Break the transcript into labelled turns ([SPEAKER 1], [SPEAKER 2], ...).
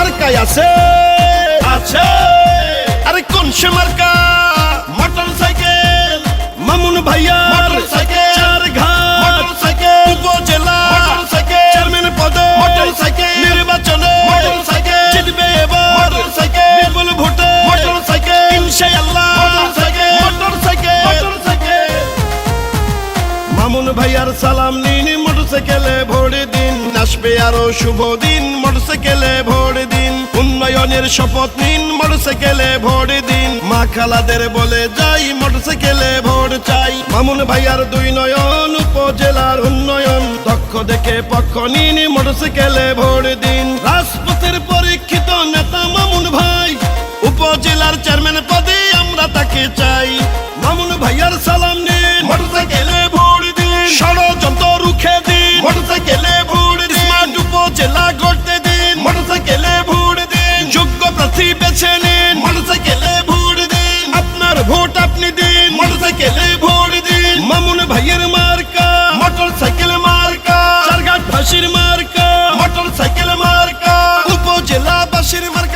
[SPEAKER 1] ভাই আছে আছে আরে কোন সে মার্কা মোটর সাইকেল মামুন ভাইয়া
[SPEAKER 2] মোটরসাইকেল।
[SPEAKER 1] চার ঘাট
[SPEAKER 2] মোটরসাইকেল।
[SPEAKER 1] উপজেলা
[SPEAKER 2] মোটরসাইকেল।
[SPEAKER 1] চেয়ারম্যান পদে
[SPEAKER 2] মোটরসাইকেল।
[SPEAKER 1] নির্বাচনে
[SPEAKER 2] মোটরসাইকেল।
[SPEAKER 1] জিতবে এবার
[SPEAKER 2] মোটরসাইকেল।
[SPEAKER 1] বিপুল ভোটে
[SPEAKER 2] মোটরসাইকেল।
[SPEAKER 1] ইনশাআল্লাহ
[SPEAKER 2] মোটরসাইকেল।
[SPEAKER 1] মোটরসাইকেল
[SPEAKER 2] মোটরসাইকেল
[SPEAKER 1] মামুন ভাইয়ার সালাম নিন মোটরসাইকেলে ভোট দিন আসবে আরও শুভ দিন, মোটরসাইকেলে ভোট দিন। উন্নয়নের শপথ নিন, মোটরসাইকেলে ভোট দিন। মা খালাদের বলে যাই, মোটরসাইকেলে ভোট চাই। মামুন ভাইয়ার দুই নয়ন, উপজেলার উন্নয়ন। দক্ষ দেখে পক্ষ নিন, মোটরসাইকেলে ভোট দিন। রাজপথের পরীক্ষিত নেতা মামুন ভাই, উপজেলার চেয়ারম্যান পদে আমরা তাকে চাই। মামুন ভাইয়ার সালাম दिन। मोटरसाइकिले भोड़ दिन। अपना रोट भोड़ दिन। ममुन भैयर मार का। मोटरसाइकिल मार का। सरगाट बशीर मार का। जिला बशीर मार